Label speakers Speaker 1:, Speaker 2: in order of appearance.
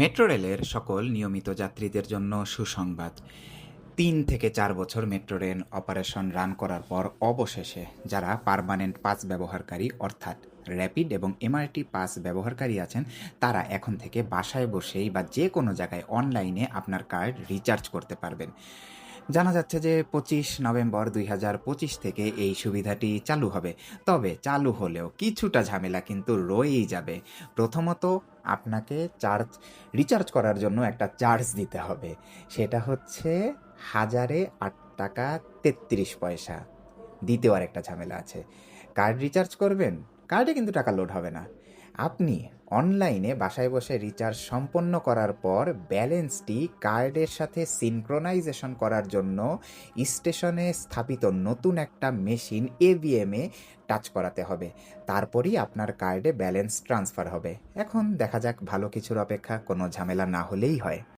Speaker 1: Metro রেলের সকল নিয়মিত যাত্রীদের জন্য সুসংবাদ। তিন থেকে চার বছর মেট্রো রেল অপারেশন রান করার পর অবশেষে যারা পারমানেন্ট পাস ব্যবহারকারী, অর্থাৎ র্যাপিড এবং এমআরটি পাস ব্যবহারকারী আছেন, তারা এখন থেকে বাসায় বসেই বা যে কোনো জায়গায় অনলাইনে আপনার কার্ড রিচার্জ করতে পারবেন। জানা যাচ্ছে যে পঁচিশ নভেম্বর দুই হাজার পঁচিশ থেকে এই সুবিধাটি চালু হবে। তবে চালু হলেও কিছুটা ঝামেলা কিন্তু রয়েই যাবে। প্রথমত আপনাকে চার্জ, রিচার্জ করার জন্য একটা চার্জ দিতে হবে। সেটা হচ্ছে হাজারে আট টাকা তেত্রিশ পয়সা। দ্বিতীয় আর একটা ঝামেলা আছে। কার্ড রিচার্জ করবেন, কার্ডে কিন্তু টাকা লোড হবে না। আপনি অনলাইনে বাসায় বসে রিচার্জ সম্পন্ন করার পর ব্যালেন্সটি কার্ডের সাথে সিনক্রোনাইজেশন করার জন্য স্টেশনে স্থাপিত নতুন একটা মেশিন এভিএমে টাচ করাতে হবে। তারপরই আপনার কার্ডে ব্যালেন্স ট্রান্সফার হবে। এখন দেখা যাক ভালো কিছুর অপেক্ষা, কোনো ঝামেলা না হলেই হয়।